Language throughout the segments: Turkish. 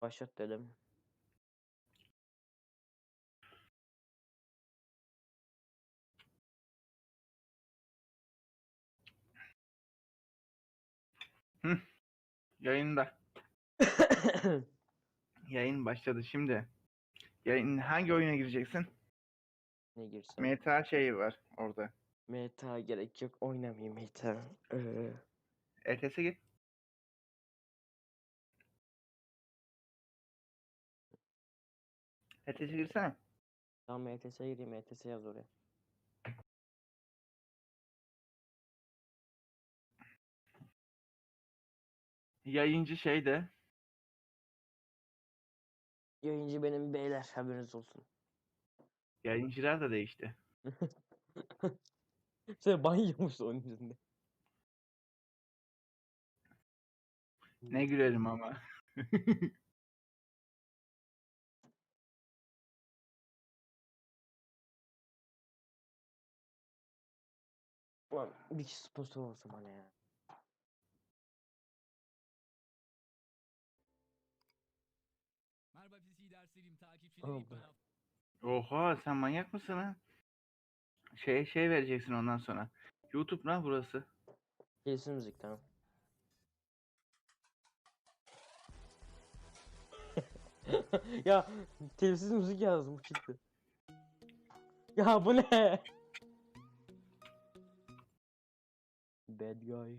Başlat dedim. Yayında. Yayın başladı şimdi. Yayın hangi oyuna gireceksin? ne girsem? Meta şeyi var orada. Meta gerek yok. Oynamayayım meta. Ee, ETS'e git. ETS'e girsene. tamam ETS'e gireyim. ETS yaz oraya. Yayıncı şeyde. Yayıncı benim beyler haberiniz olsun. Yayıncılar da değişti. Sen ban yiyormuşsun onun yüzünde. Ne gülerim ama. bir kişi sponsor olsun bana ya. Merhaba PC derslerim takipçileri bana Oha sen manyak mısın ha? Şey şey vereceksin ondan sonra. YouTube lan burası. Kesin müzik tamam. ya telsiz müzik yazdım bu çıktı. Ya bu ne? Bad guy.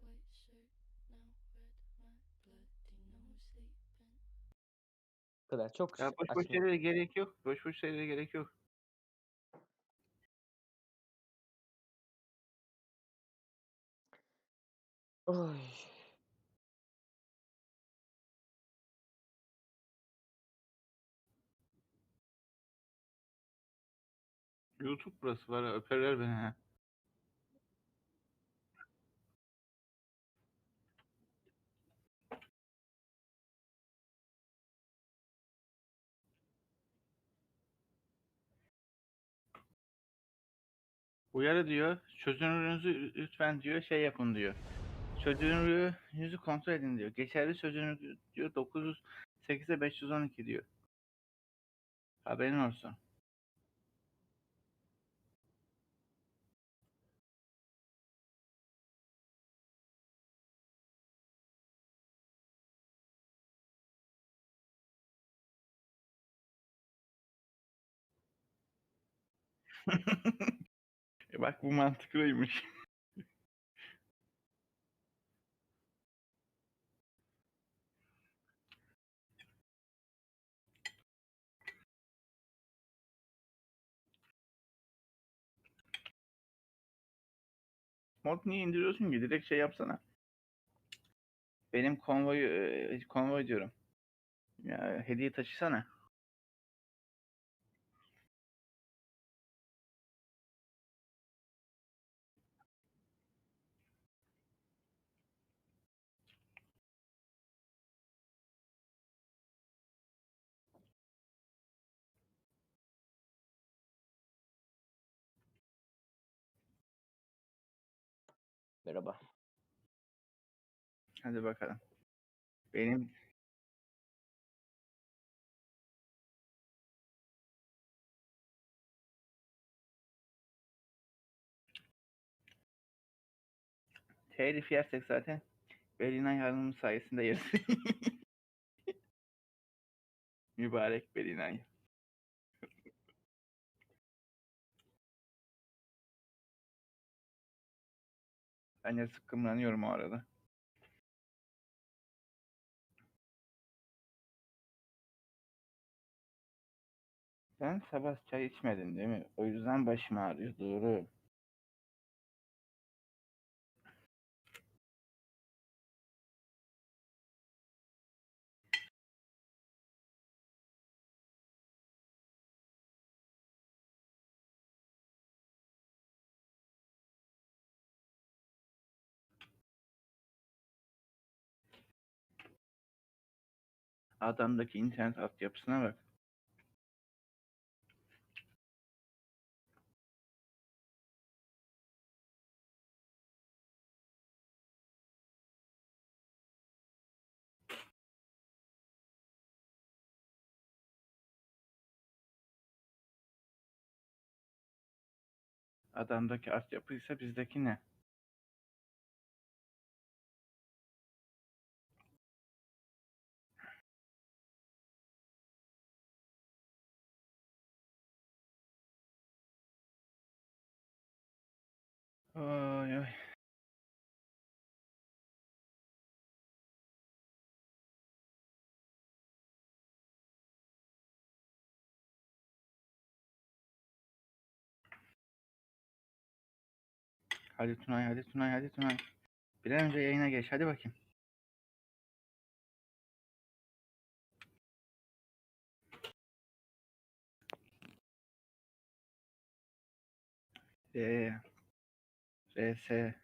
White shirt now red, my bloody nose sleeping. Bu kadar çok Ya boş boş şeylere gerek yok. Boş boş şeylere gerek yok. Oy. YouTube burası var. Öperler beni ha. Uyarı diyor. Çözünürlüğünüzü lütfen diyor şey yapın diyor. Çözünürlüğünüzü kontrol edin diyor. Geçerli çözünürlük diyor 908'e 512 diyor. Haberin olsun. E bak bu mantıklıymış. Mod niye indiriyorsun ki? Direkt şey yapsana. Benim konvoyu, konvoy diyorum. Ya, hediye taşısana. Merhaba. Hadi bakalım. Benim telif yersek zaten Belinay Hanım'ın sayesinde yeriz. Mübarek Belinay. Ben de sıkkımlanıyorum o arada. Sen sabah çay içmedin değil mi? O yüzden başım ağrıyor. Doğru. Adamdaki internet altyapısına bak. Adamdaki altyapı ise bizdeki ne? Hadi Tunay, hadi Tunay, hadi Tunay. Bir an önce yayına geç, hadi bakayım. R, RS,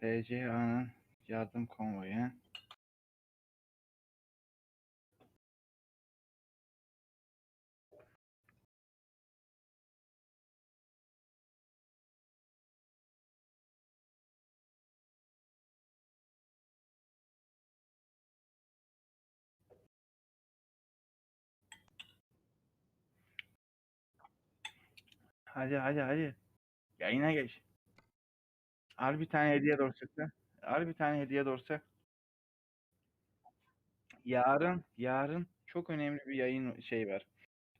FCA'nın yardım konvoyu. Hadi hadi hadi. Yayına geç. Al bir tane hediye dorsakta. Al bir tane hediye dorsa. Yarın, yarın çok önemli bir yayın şey var.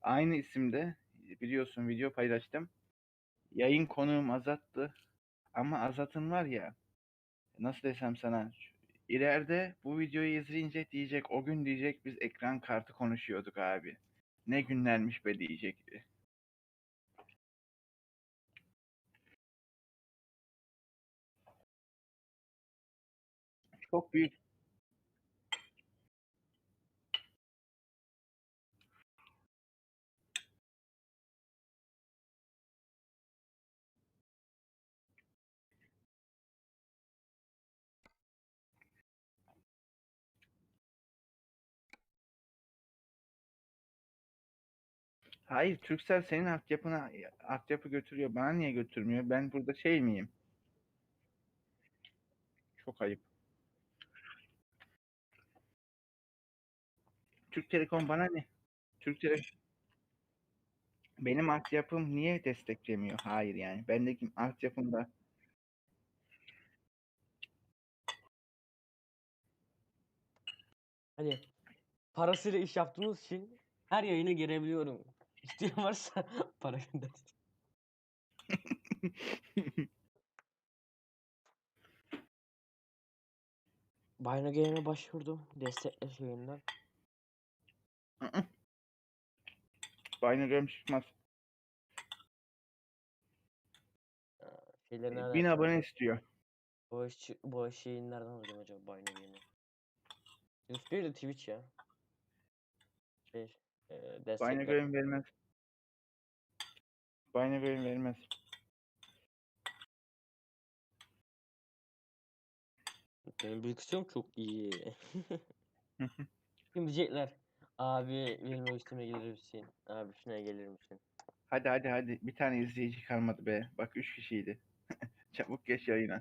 Aynı isimde biliyorsun video paylaştım. Yayın konuğum Azat'tı. Ama Azat'ın var ya nasıl desem sana ileride bu videoyu izleyince diyecek o gün diyecek biz ekran kartı konuşuyorduk abi. Ne günlermiş be diyecek. Çok büyük Hayır, Turkcell senin altyapına altyapı götürüyor. Bana niye götürmüyor? Ben burada şey miyim? Çok ayıp. Türk Telekom bana ne? Türk Tele benim altyapım niye desteklemiyor? Hayır yani. Bendeki altyapımda Hani parasıyla iş yaptığımız için her yayına girebiliyorum. İsteyen varsa para göndersin. Bino Game'e başvurdum. Destekle şeyinden. Binary çıkmaz. Şeyleri Bin nereden abone istiyor. Bağış, bağış şeyini nereden alacağım acaba? Yunus değil de Twitch ya. Şey, e, destekle. Binary vermez. Binary vermez. Benim bilgisayarım çok iyi. Şimdi diyecekler. Abi benim üstüme gelir misin? Abi şuna gelir misin? Hadi hadi hadi. Bir tane izleyici kalmadı be. Bak 3 kişiydi. Çabuk geç yayına.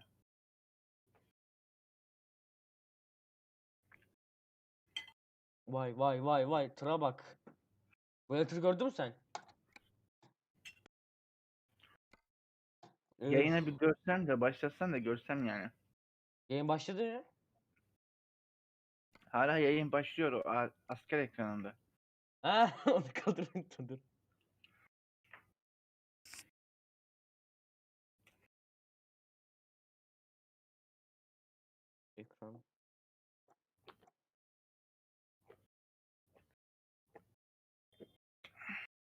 Vay vay vay vay tıra bak. Böyle tır gördün mü sen? Evet. Yayına bir görsen de başlatsan da görsem yani. Yayın başladı ya. Hala yayın başlıyor o asker ekranında. Ha onu kaldırın dur. Ekran.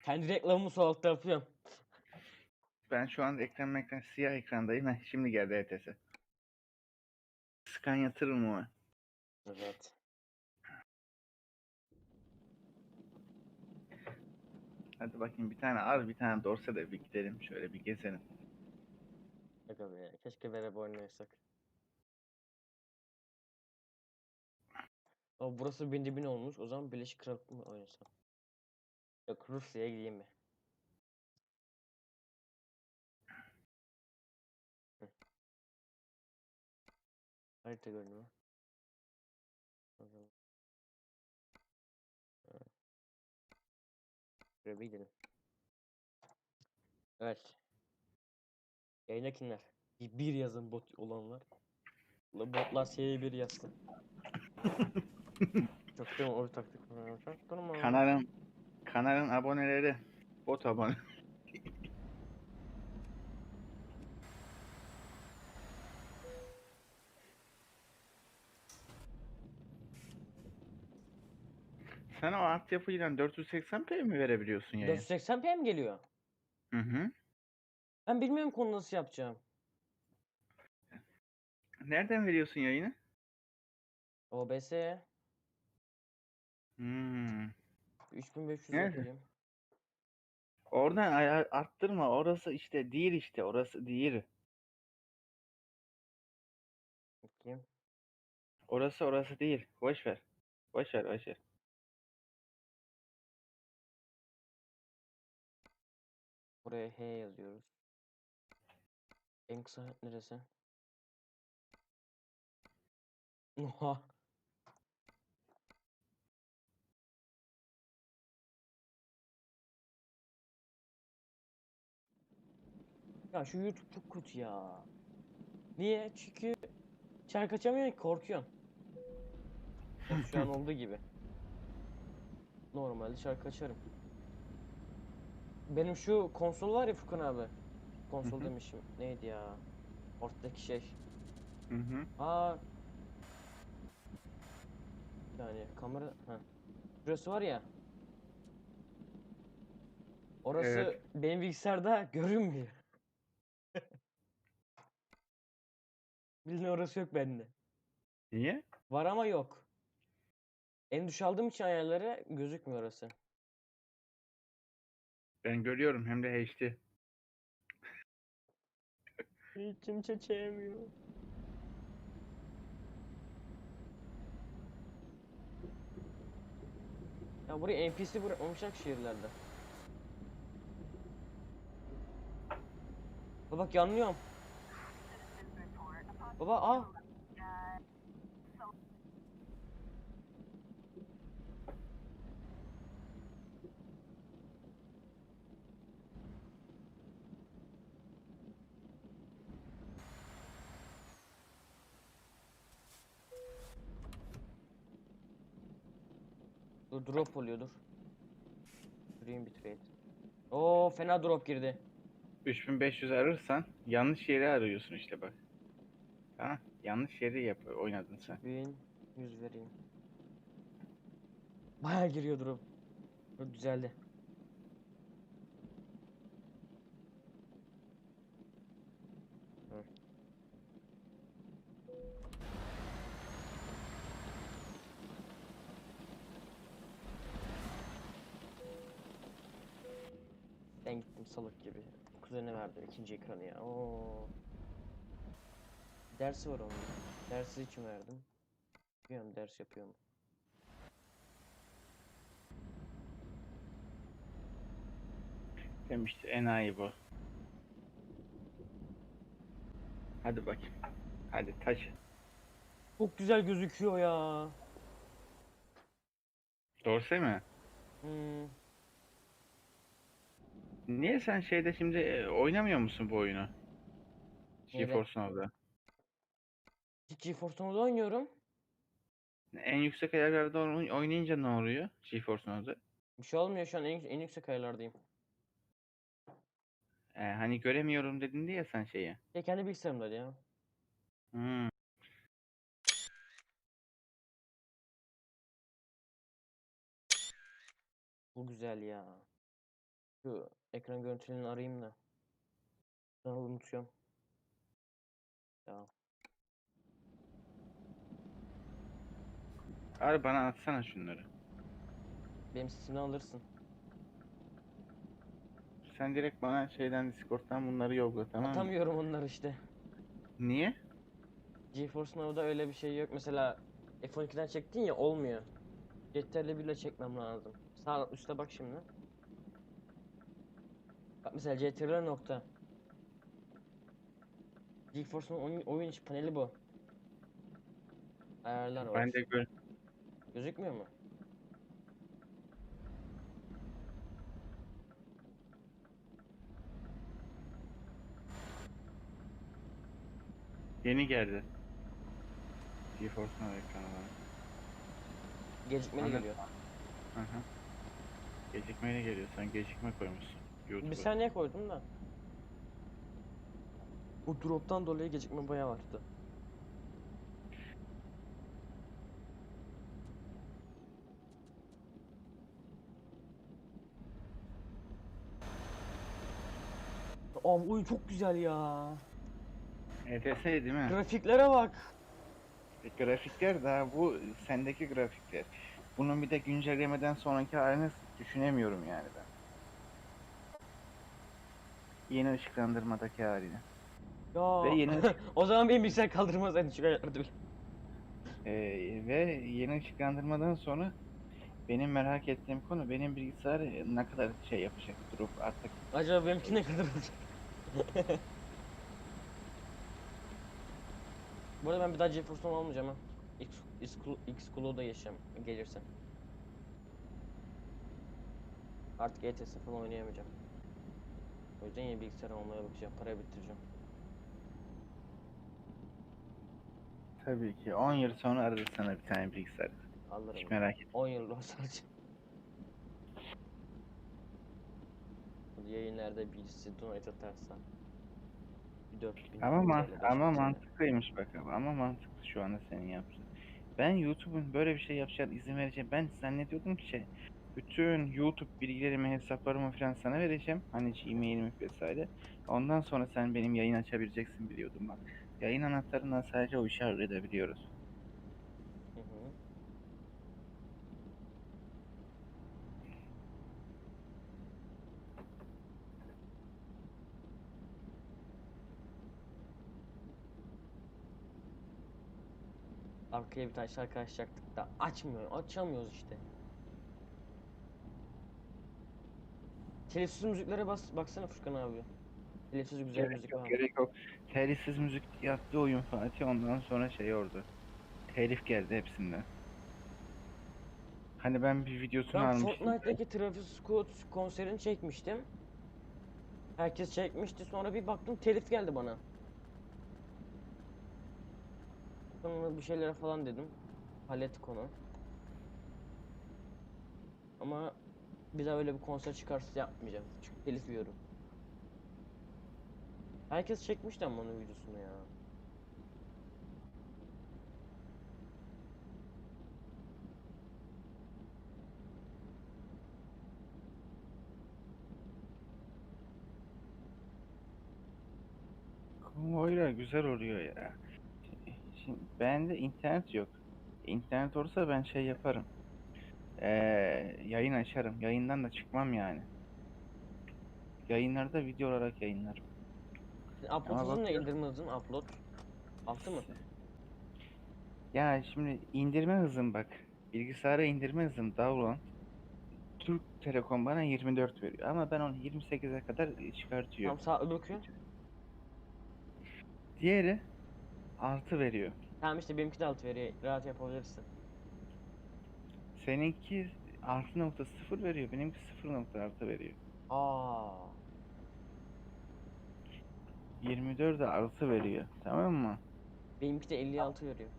Kendi reklamımı soğukta yapıyorum. Ben şu an ekran ekran siyah ekrandayım. Heh, şimdi geldi ETS. Scan yatırır mı? Evet. Hadi bakayım bir tane al bir tane dorsa da bir gidelim şöyle bir gezelim. Aga be, keşke beraber oynasak. Ama burası bin dibin olmuş. O zaman Birleşik Krallık mı oynasam? Yok Rusya'ya gideyim mi? Harita gördün Şuraya bir gidelim. Evet. Yayına kimler? Bir, bir yazın bot olanlar. La botlar seri bir yazsın. Çok değil mi? O taktik. Çok durma. Kanalın kanalın aboneleri bot abone. Sen o altyapıyla 480p mi verebiliyorsun yayın? 480p mi geliyor? Hı hı. Ben bilmiyorum konu nasıl yapacağım. Nereden veriyorsun yayını? OBS Hmm. 3500 Nerede? yapayım. Oradan arttırma. Orası işte değil işte. Orası değil. Bakayım. Orası orası değil. Boş ver. Boş ver, boş ver. Buraya H yazıyoruz. En kısa neresi? Oha. Ya şu YouTube çok kötü ya. Niye? Çünkü şarkı açamıyor ki korkuyorsun. Şu an olduğu gibi. Normalde şarkı açarım. Benim şu konsol var ya Furkan abi. Konsol hı. demişim. Neydi ya? Ortadaki şey. Hı hı. Aa. Yani kamera ha. Şurası var ya. Orası Evet. benim bilgisayarda görünmüyor. Bildiğin orası yok bende. Niye? Var ama yok. En düş aldığım için ayarları gözükmüyor orası. Ben görüyorum hem de HD. İçim çekemiyor. Ya buraya NPC bırakmamışlar ki şehirlerde. Baba bak yanlıyorum. Baba aa. Dur drop oluyor dur. Süreyim bir trade. Oo fena drop girdi. 3500 ararsan yanlış yeri arıyorsun işte bak. Tamam. Yanlış yeri yap oynadın sen. 1100 vereyim. Baya giriyor drop. Dur düzeldi. Hı. Gittim salak gibi. Kuzene verdim ikinci ekranı ya. Oo. Dersi var onun. Dersi için verdim. Bilmiyorum ders yapıyor mu? Demişti enayi bu. Hadi bakayım. Hadi taş. Çok güzel gözüküyor ya. Dorse mi? Hmm. Niye sen şeyde şimdi e, oynamıyor musun bu oyunu? Neyle? GeForce Now'da. GeForce Now'da oynuyorum. En yüksek ayarlarda oyn- oynayınca ne oluyor GeForce Now'da? Bir şey olmuyor şu an en, en yüksek ayarlardayım. Ee, hani göremiyorum dedin diye sen şeyi. Ya kendi bilgisayarımda ya. Hmm. Bu güzel ya. Şu ekran görüntülerini arayayım da. Sonra unutuyorum. Ya. Abi bana atsana şunları. Benim sesimi alırsın. Sen direkt bana şeyden Discord'dan bunları yolla tamam mı? Atamıyorum onları işte. Niye? GeForce Now'da öyle bir şey yok. Mesela F12'den çektin ya olmuyor. Ctrl bile çekmem lazım. Sağ üstte bak şimdi. Bak mesela CTRL nokta. GeForce'un oyun, oyun içi paneli bu. Ayarlar var. Ben de gör. Gözükmüyor mu? Yeni geldi. GeForce Now ekranı var. Gecikmeli Anladım. geliyor. Hı hı. Gecikmeyle geliyor. Sen gecikme koymuşsun. YouTube'a. Bir saniye koydum da. O drop'tan dolayı gecikme bayağı arttı. Abi oyun çok güzel ya. ETS değil mi? Grafiklere bak. E, Grafikler daha bu sendeki grafikler. Bunun bir de güncellemeden sonraki halini düşünemiyorum yani ben. Yeni ışıklandırmadaki halini. Ya. Ve yeni o zaman benim bilgisayar kaldırmasaydı şu ayarlardı bile. Ee, ve yeni ışıklandırmadan sonra benim merak ettiğim konu benim bilgisayar ne kadar şey yapacak durup artık Acaba benimki ne kadar olacak? Bu arada ben bir daha GeForce Now almayacağım ha. X, X, X Clouda yaşayacağım gelirse. Artık ETS falan oynayamayacağım. O yüzden yeni bilgisayar almaya bakacağım. Parayı bitireceğim. tabii ki 10 yıl sonra ararız sana bir tane bilgisayar. Alırım. Hiç merak etme. 10 yıl olsa alacağım. Yayınlarda birisi donate atarsa. Bir 4000 Ama, man ama 5000 TL. mantıklıymış bak abi. Ama mantıklı şu anda senin yaptığın. Ben YouTube'un böyle bir şey yapacağına izin vereceğim. Ben zannediyordum ki şey, bütün YouTube bilgilerimi, hesaplarımı falan sana vereceğim. Hani Gmail'imi vesaire. Ondan sonra sen benim yayın açabileceksin biliyordum bak. Yayın anahtarından sadece o işi halledebiliyoruz. Arkaya bir tane şarkı açacaktık da açmıyor, açamıyoruz işte. Telifsiz müziklere bas, baksana Furkan abi. Telifsiz güzel Gerek müzik yok, var gerek yok. Telifsiz müzik yaptı oyun Fatih ondan sonra şey oldu. Telif geldi hepsinden. Hani ben bir videosunu Ben almıştım. Fortnite'daki Travis Scott konserini çekmiştim. Herkes çekmişti. Sonra bir baktım telif geldi bana. Sonra bir şeylere falan dedim. Hallettik onu. Ama bir daha öyle bir konser çıkarsa yapmayacağım. Çünkü telif yiyorum. Herkes çekmişti ama onun videosunu ya. Konvoylar güzel oluyor ya. Şimdi bende internet yok. İnternet olursa ben şey yaparım. Ee, yayın açarım. Yayından da çıkmam yani. Yayınlarda video olarak yayınlarım. Upload Ama hızın ne? bakıyorum. indirme hızın? Upload. Altı mı? Ya şimdi indirme hızım bak. Bilgisayara indirme hızım download. Türk Telekom bana 24 veriyor ama ben onu 28'e kadar çıkartıyor. Tamam sağ öbürkü. Diğeri artı veriyor. Tamam işte benimki de altı veriyor. Rahat yapabilirsin. Seninki artı nokta sıfır veriyor. Benimki sıfır nokta artı veriyor. Aa. 24 de artı veriyor. Tamam mı? Benimki de 56 veriyor.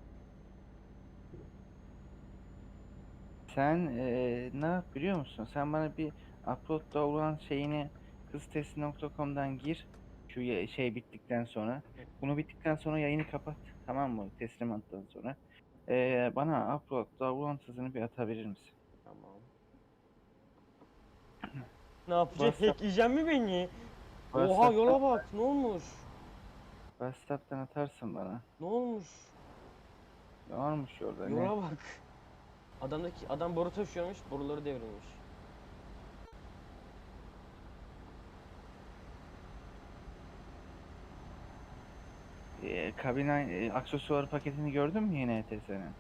Sen eee, ne yap biliyor musun? Sen bana bir upload'da olan şeyini hıztesti.com'dan gir. Şu ya- şey bittikten sonra. Bunu bittikten sonra yayını kapat. Tamam mı? Teslimattan sonra. Eee, bana upload download hızını bir atabilir misin? Tamam. ne yapacak? WhatsApp- Hackleyecek mi beni? Oha WhatsApp'tan- yola bak. Ne olmuş? WhatsApp'tan atarsın bana. Ne olmuş? Ne olmuş orada? Ne? Yola bak. Adamdaki adam boru taşıyormuş, boruları devrilmiş. Eee, kabin eee, aksesuar paketini gördün mü yine ETS'nin?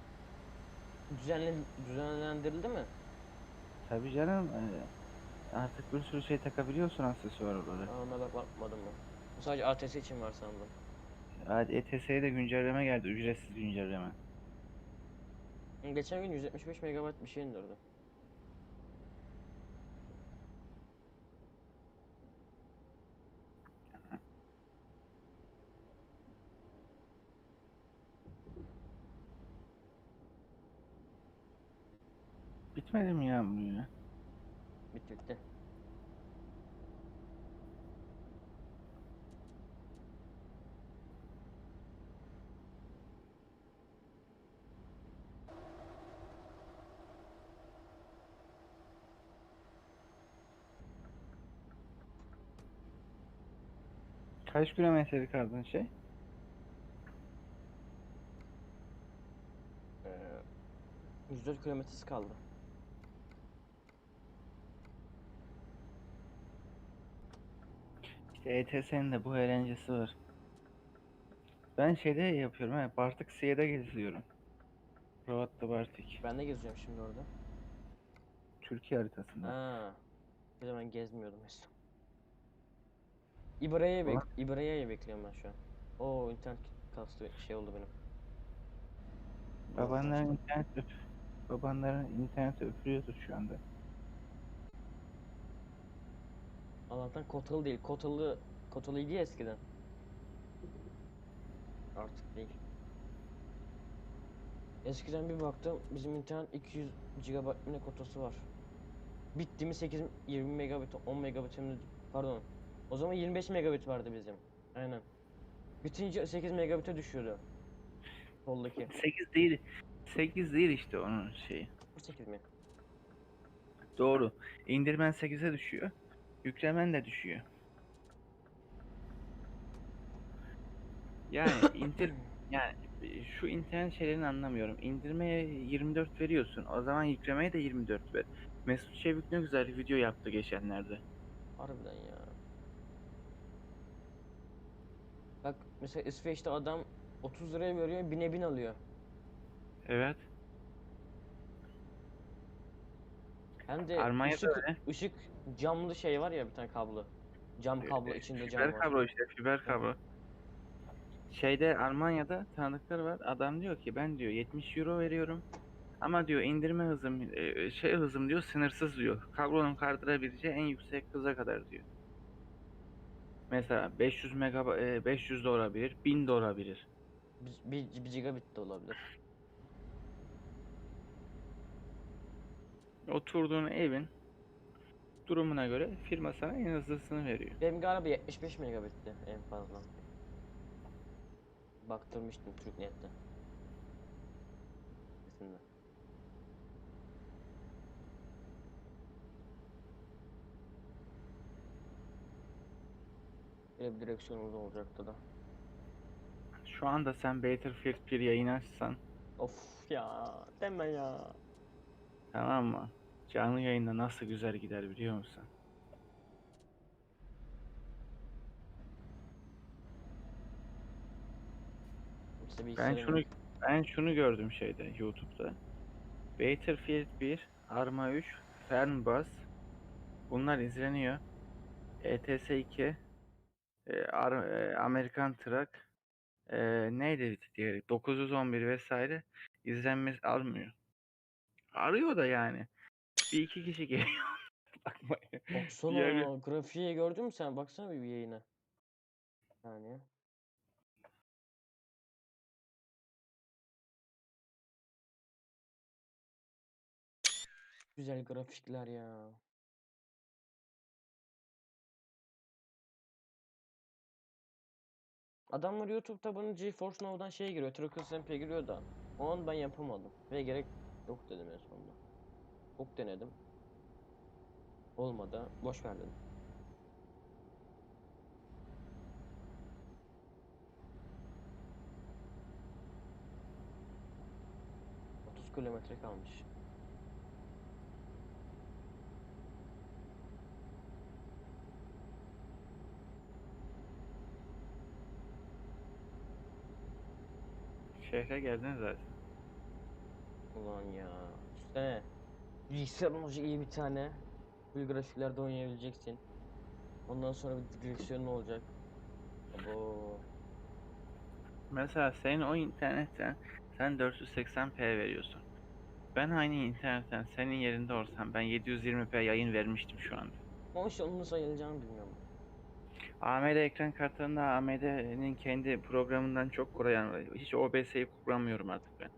Düzenlen düzenlendirildi mi? Tabii canım. eee, artık bir sürü şey takabiliyorsun aksesuar olarak. Aa, ona bak bakmadım ben. Bu sadece ATS için var sandım. Hadi ETS'ye de güncelleme geldi. Ücretsiz güncelleme. Geçen gün 175 MB bir şey indirdi. Bitmedi mi ya bu ya? Bitti bitti. Kaç kilometrelik kaldın şey? Ee, 104 kilometresi kaldı. İşte ETS'nin de bu eğlencesi var. Ben şeyde yapıyorum ha, Bartık Siye'de geziyorum. To Bartik. Ben de geziyorum şimdi orada. Türkiye haritasında. Ha. De ben gezmiyordum işte. İbra'yı bek Ulan. İbra'yı bekliyorum ben şu an. Oo internet kastı şey oldu benim. Babanların internet öp Babanların internet öpülüyordur şu anda. Allah'tan kotalı değil. Kotalı kotalıydı ya eskiden. Artık değil. Eskiden bir baktım bizim internet 200 GB ne kotası var. Bitti mi 8 20 megabit 10 megabit pardon. O zaman 25 megabit vardı bizim. Aynen. Bitince 8 megabit'e düşüyordu. Soldaki. 8 değil. 8 değil işte onun şeyi. 8 mi? Doğru. İndirmen 8'e düşüyor. Yüklemen de düşüyor. Yani indir yani şu internet şeylerini anlamıyorum. İndirmeye 24 veriyorsun. O zaman yüklemeye de 24 ver. Mesut Çevik ne güzel bir video yaptı geçenlerde. Harbiden ya. Bak mesela İsveç'te adam 30 liraya veriyor, bine bin alıyor. Evet. Hem de Almanya'da ışık, öyle. ışık camlı şey var ya bir tane kablo. Cam kablo Ee, içinde cam Fiber var. kablo işte fiber kablo. Şeyde Almanya'da tanıdıkları var. Adam diyor ki ben diyor 70 euro veriyorum. Ama diyor indirme hızım e, şey hızım diyor sınırsız diyor. Kablonun kaldırabileceği en yüksek hıza kadar diyor. Mesela 500 mega 500 de olabilir, 1000 de olabilir. Bir, bir, bir gigabit de olabilir. Oturduğun evin durumuna göre firma sana en hızlısını veriyor. Benim galiba 75 megabitti en fazla. Baktırmıştım TürkNet'te. Sitesinde. Böyle bir direksiyonumuz olacaktı da. Şu anda sen Battlefield 1 yayın açsan Of ya deme ya. tamam mı? Canlı yayında nasıl güzel gider biliyor musun? Ben bilgisayarım şunu yok. ben şunu gördüm şeyde YouTube'da. Battlefield 1, Arma 3, Fernbus bunlar izleniyor. ETS 2, e, Ar- e, Amerikan Truck, e, neydi diğeri 911 vesaire izlenmesi almıyor. Arıyor da yani. Bir iki kişi geliyor. Bakmayın. Baksana Diğeri- grafiği gördün mü sen? Baksana bir yayına. Yani. Güzel grafikler ya. Adamlar YouTube'da bunu GeForce Now'dan şeye giriyor, Truckers MP'ye giriyor da o an ben yapamadım ve gerek yok dedim en sonunda. Çok denedim. Olmadı, boş ver dedim. 30 kilometre kalmış. Şehre geldin zaten. Ulan ya. Üstüne bilgisayarın olacak iyi bir tane. Bu grafiklerde oynayabileceksin. Ondan sonra bir direksiyonun olacak. Abo. Mesela senin o internetten sen 480p veriyorsun. Ben aynı internetten senin yerinde olsam ben 720p yayın vermiştim şu anda. Ama işte onun nasıl ayarlayacağını bilmiyorum. AMD ekran kartlarında AMD'nin kendi programından çok kullanan hiç OBS'yi kullanmıyorum artık ben.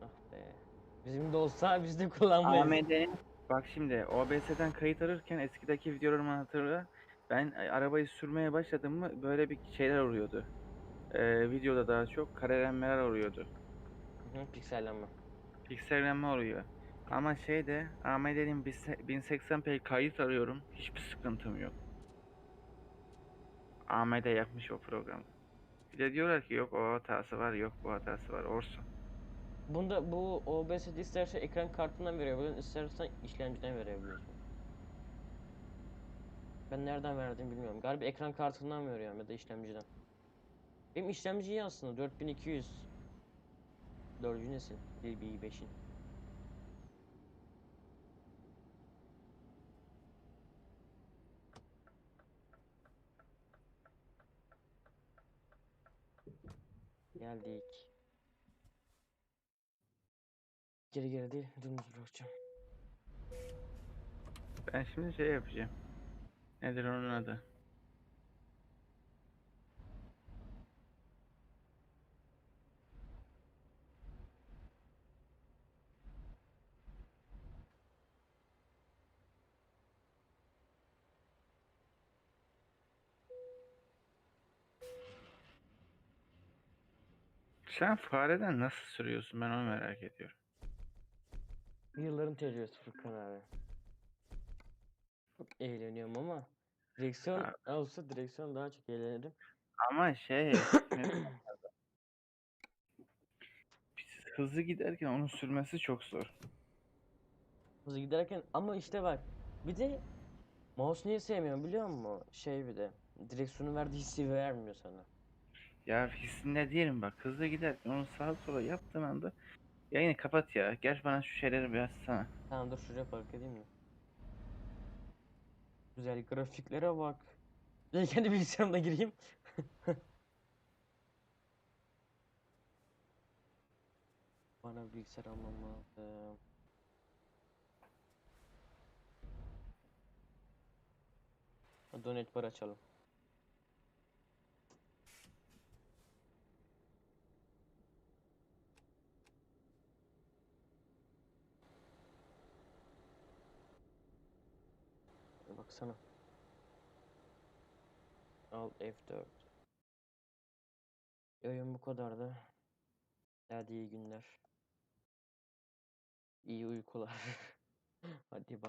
Ah be. Bizim de olsa biz de kullanmayız. AMD'nin bak şimdi OBS'den kayıt alırken eskideki videolarımı hatırla. Ben e, arabayı sürmeye başladım mı böyle bir şeyler oluyordu. Ee, videoda daha çok karelenmeler oluyordu. Hı, piksellenme. Piksellenme oluyor. Ama şeyde AMD'nin 1080p kayıt alıyorum. Hiçbir sıkıntım yok. AMD yapmış o programı. Bir de diyorlar ki yok o hatası var yok bu hatası var olsun. Bunda bu OBS'de istersen ekran kartından verebiliyorsun, istersen işlemciden verebiliyorsun. Ben nereden verdiğimi bilmiyorum. Galiba ekran kartından veriyorum ya da işlemciden. Benim işlemci aslında 4200. 4. nesil. DB5'in. Geldik. Geri geri değil, dümdüz bırakacağım. Ben şimdi şey yapacağım. Nedir onun adı? Sen fareden nasıl sürüyorsun ben onu merak ediyorum. Yılların tecrübesi Furkan abi. Çok eğleniyorum ama direksiyon Ha. olsa direksiyon daha çok eğlenirim. Ama şey hızlı giderken onun sürmesi çok zor. Hızlı giderken ama işte bak bir de mouse niye sevmiyorum biliyor musun? Şey bir de direksiyonun verdiği hissi vermiyor sana. Ya hissinde değilim bak hızlı giderken onu sağa sola yaptığın anda yayını kapat ya. Gel bana şu şeyleri bir açsana. Tamam dur şuraya park edeyim mi? Güzel grafiklere bak. Ben kendi bilgisayarımda gireyim. Bana bilgisayar almam lazım. Donate bar açalım. Ya Baksana. Al F4. Oyun bu kadardı. Hadi iyi günler. İyi uykular. Hadi bay.